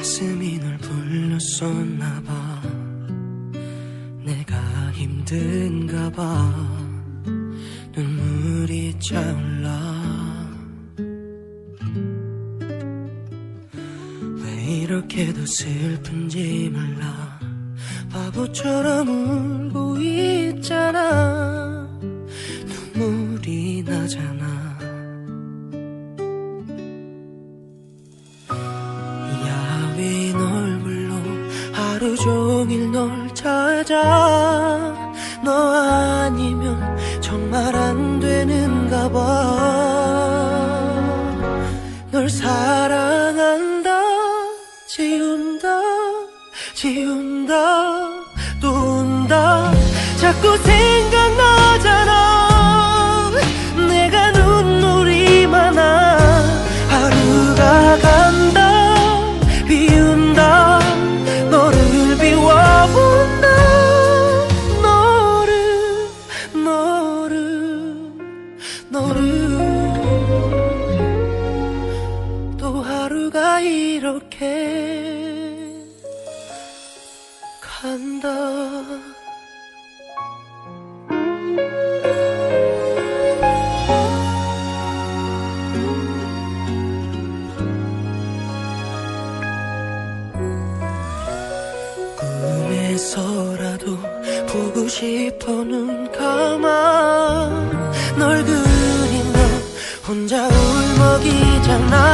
가슴이 널 불렀었나 봐. 내가 힘든가 봐. 눈물이 차올라 왜 이렇게도 슬픈지 몰라. 바보처럼 울고 있잖아. 눈물이 나잖아 하루 종일 널 찾아. 너 아니면 정말 안 되는가 봐널 사랑한다 지운다 지운다 또 운다. 자꾸 생각 간다. 꿈에서라도 보고 싶어 눈 감아 널너 혼자 울먹이잖아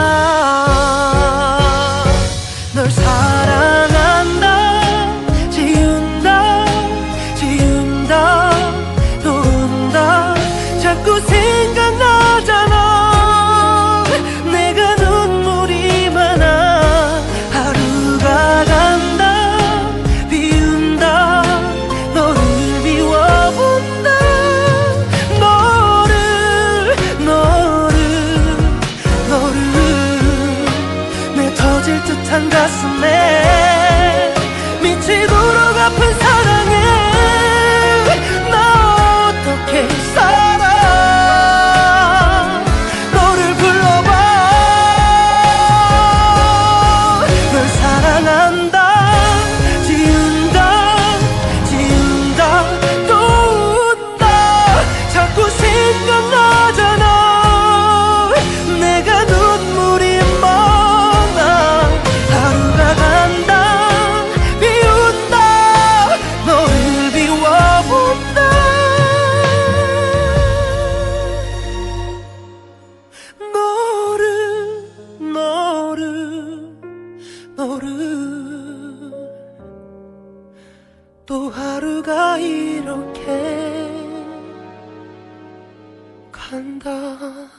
kapıza 너를 또 하루가 이렇게 간다